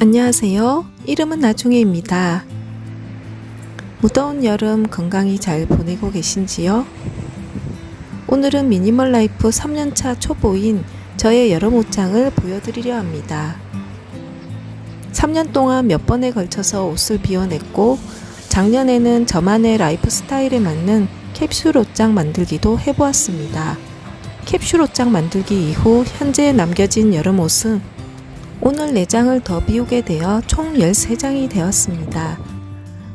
안녕하세요. 이름은 나중에입니다. 무더운 여름 건강히 잘 보내고 계신지요? 오늘은 미니멀 라이프 3년차 초보인 저의 여름 옷장을 보여드리려 합니다. 3년 동안 몇 번에 걸쳐서 옷을 비워냈고 작년에는 저만의 라이프 스타일에 맞는 캡슐 옷장 만들기도 해보았습니다. 캡슐 옷장 만들기 이후 현재 남겨진 여름 옷은 오늘 4장을 더 비우게 되어 총 13장이 되었습니다.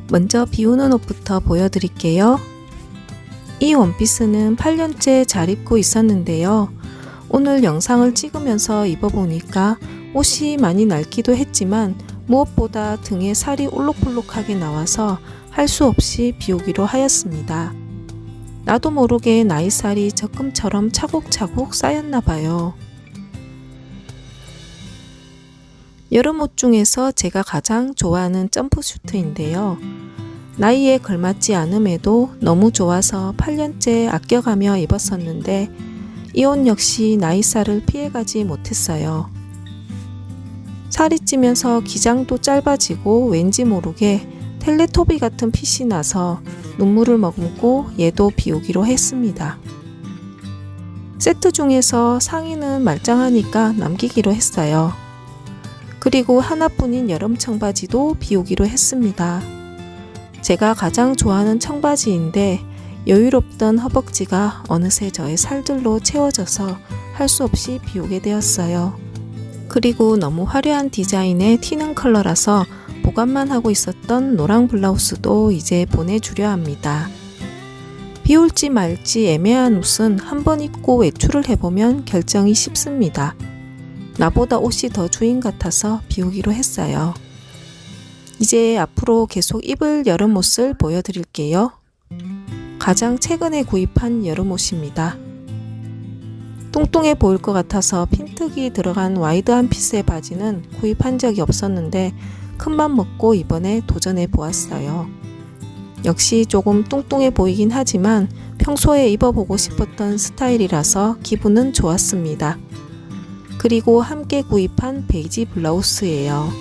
먼저 비우는 옷부터 보여드릴게요. 이 원피스는 8년째 잘 입고 있었는데요. 오늘 영상을 찍으면서 입어보니까 옷이 많이 낡기도 했지만 무엇보다 등에 살이 올록볼록하게 나와서 할 수 없이 비우기로 하였습니다. 나도 모르게 나이살이 적금처럼 차곡차곡 쌓였나 봐요. 여름 옷 중에서 제가 가장 좋아하는 점프슈트인데요. 나이에 걸맞지 않음에도 너무 좋아서 8년째 아껴가며 입었었는데 이 옷 역시 나이살을 피해가지 못했어요. 살이 찌면서 기장도 짧아지고 왠지 모르게 텔레토비 같은 핏이 나서 눈물을 머금고 얘도 비우기로 했습니다. 세트 중에서 상의는 말짱하니까 남기기로 했어요. 그리고 하나뿐인 여름 청바지도 비우기로 했습니다. 제가 가장 좋아하는 청바지인데 여유롭던 허벅지가 어느새 저의 살들로 채워져서 할 수 없이 비우게 되었어요. 그리고 너무 화려한 디자인의 튀는 컬러라서 보관만 하고 있었던 노랑 블라우스도 이제 보내주려 합니다. 비울지 말지 애매한 옷은 한 번 입고 외출을 해보면 결정이 쉽습니다. 나보다 옷이 더 주인 같아서 비우기로 했어요. 이제 앞으로 계속 입을 여름 옷을 보여드릴게요. 가장 최근에 구입한 여름 옷입니다. 뚱뚱해 보일 것 같아서 핀트기 들어간 와이드한 핏의 바지는 구입한 적이 없었는데 큰맘 먹고 이번에 도전해 보았어요. 역시 조금 뚱뚱해 보이긴 하지만 평소에 입어보고 싶었던 스타일이라서 기분은 좋았습니다. 그리고 함께 구입한 베이지 블라우스예요.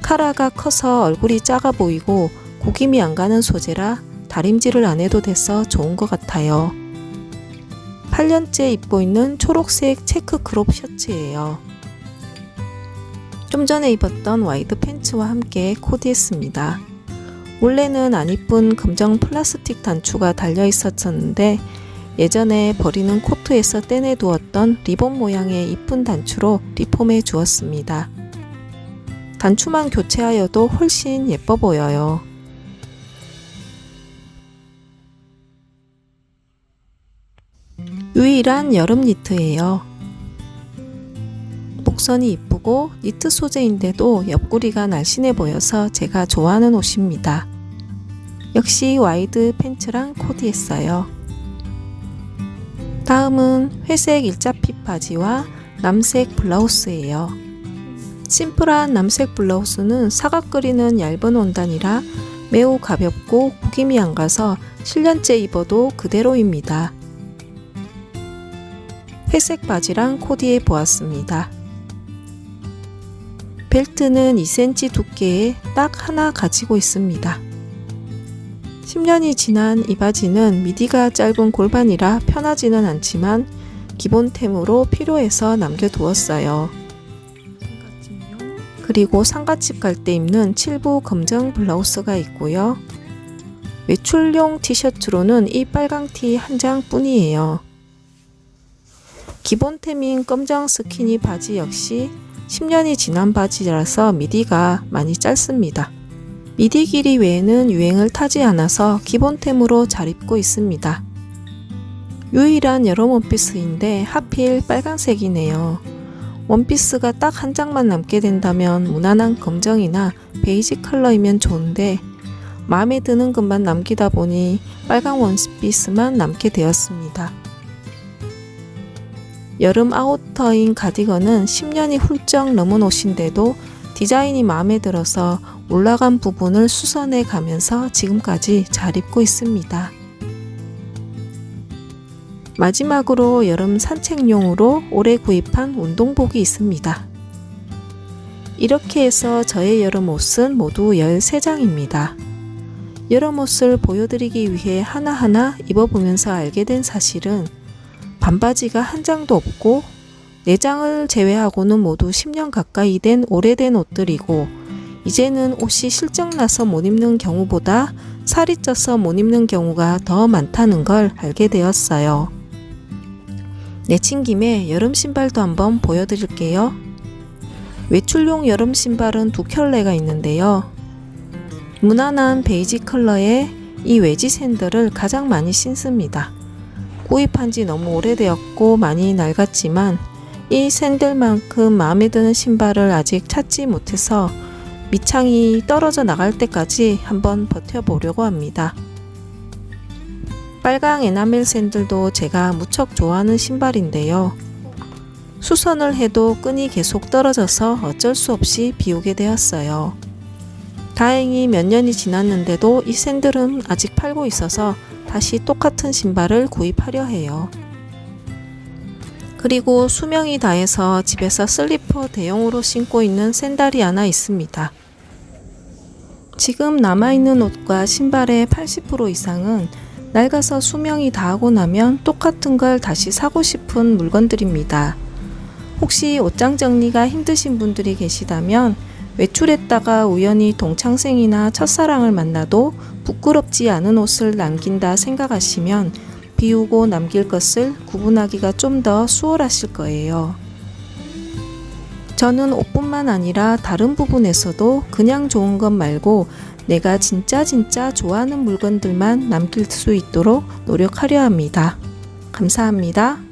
카라가 커서 얼굴이 작아 보이고 구김이 안 가는 소재라 다림질을 안 해도 돼서 좋은 것 같아요. 8년째 입고 있는 초록색 체크 크롭 셔츠예요. 좀 전에 입었던 와이드 팬츠와 함께 코디했습니다. 원래는 안 이쁜 검정 플라스틱 단추가 달려 있었었는데 예전에 버리는 코트에서 떼내 두었던 리본 모양의 이쁜 단추로 리폼해 주었습니다. 단추만 교체하여도 훨씬 예뻐 보여요. 유일한 여름 니트예요. 목선이 이쁘고 니트 소재인데도 옆구리가 날씬해 보여서 제가 좋아하는 옷입니다. 역시 와이드 팬츠랑 코디했어요. 다음은 회색 일자핏 바지와 남색 블라우스예요. 심플한 남색 블라우스는 사각 그리는 얇은 원단이라 매우 가볍고 구김이 안 가서 7년째 입어도 그대로입니다. 회색 바지랑 코디해 보았습니다. 벨트는 2cm 두께에 딱 하나 가지고 있습니다. 10년이 지난 이 바지는 미디가 짧은 골반이라 편하지는 않지만 기본템으로 필요해서 남겨두었어요. 그리고 상가집 갈 때 입는 칠부 검정 블라우스가 있고요. 외출용 티셔츠로는 이 빨강 티 한 장 뿐이에요. 기본템인 검정 스키니 바지 역시 10년이 지난 바지라서 미디가 많이 짧습니다. 미디 길이 외에는 유행을 타지 않아서 기본템으로 잘 입고 있습니다. 유일한 여름 원피스인데 하필 빨간색이네요. 원피스가 딱 한 장만 남게 된다면 무난한 검정이나 베이지 컬러이면 좋은데 마음에 드는 것만 남기다 보니 빨간 원피스만 남게 되었습니다. 여름 아우터인 가디건은 10년이 훌쩍 넘은 옷인데도 디자인이 마음에 들어서 올라간 부분을 수선해 가면서 지금까지 잘 입고 있습니다. 마지막으로 여름 산책용으로 올해 구입한 운동복이 있습니다. 이렇게 해서 저의 여름 옷은 모두 13장입니다. 여름 옷을 보여드리기 위해 하나하나 입어보면서 알게 된 사실은 반바지가 한 장도 없고 4장을 제외하고는 모두 10년 가까이 된 오래된 옷들이고 이제는 옷이 실적나서 못 입는 경우보다 살이 쪄서 못 입는 경우가 더 많다는 걸 알게 되었어요. 내친 김에 여름 신발도 한번 보여드릴게요. 외출용 여름 신발은 두 켤레가 있는데요. 무난한 베이지 컬러의 이 외지 샌들을 가장 많이 신습니다. 구입한 지 너무 오래되었고 많이 낡았지만 이 샌들만큼 마음에 드는 신발을 아직 찾지 못해서 밑창이 떨어져 나갈 때까지 한번 버텨보려고 합니다. 빨강 에나멜 샌들도 제가 무척 좋아하는 신발인데요. 수선을 해도 끈이 계속 떨어져서 어쩔 수 없이 비우게 되었어요. 다행히 몇 년이 지났는데도 이 샌들은 아직 팔고 있어서 다시 똑같은 신발을 구입하려 해요. 그리고 수명이 다해서 집에서 슬리퍼 대용으로 신고 있는 샌들이 하나 있습니다. 지금 남아있는 옷과 신발의 80% 이상은 낡아서 수명이 다하고 나면 똑같은 걸 다시 사고 싶은 물건들입니다. 혹시 옷장 정리가 힘드신 분들이 계시다면 외출했다가 우연히 동창생이나 첫사랑을 만나도 부끄럽지 않은 옷을 남긴다 생각하시면 비우고 남길 것을 구분하기가 좀 더 수월하실 거예요. 저는 옷뿐만 아니라 다른 부분에서도 그냥 좋은 것 말고 내가 진짜 진짜 좋아하는 물건들만 남길 수 있도록 노력하려 합니다. 감사합니다.